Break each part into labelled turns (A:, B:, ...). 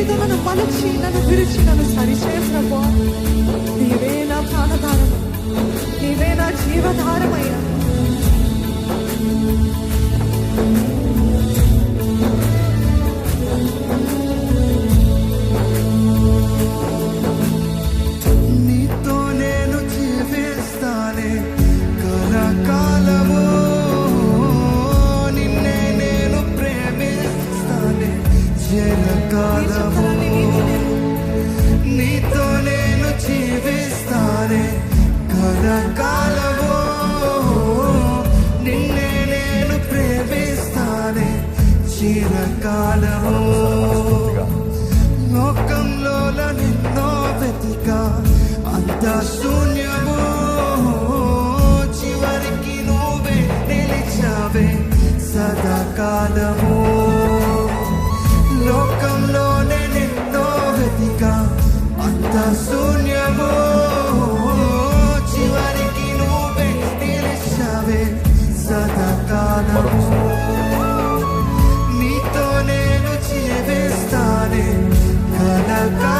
A: cidadana
B: palestina, na Palestina, nos Sarishem, na Boa. కాలము. లోకంలో నిన్నో వెతిక అంత శూన్యము. చివరికి నువ్వే నిలిచావే సదాకాలము లోకంలోనే నిన్నో వెతిక అంత శూన్యము. చివరికి నువ్వే నిలిచావే సదాకాలము
A: I've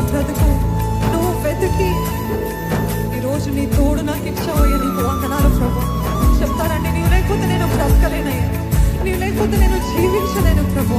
A: బ్రతుకు నువ్వు వెతికి. ఈరోజు నీ తోడు నాకు ఇచ్చావయ్యా నీకు వందనాలు ప్రభు. చెప్తానండి నీవు లేకపోతే నేను బ్రతకలేనయ్యా. నీవు లేకపోతే నేను జీవించలేను ప్రభు.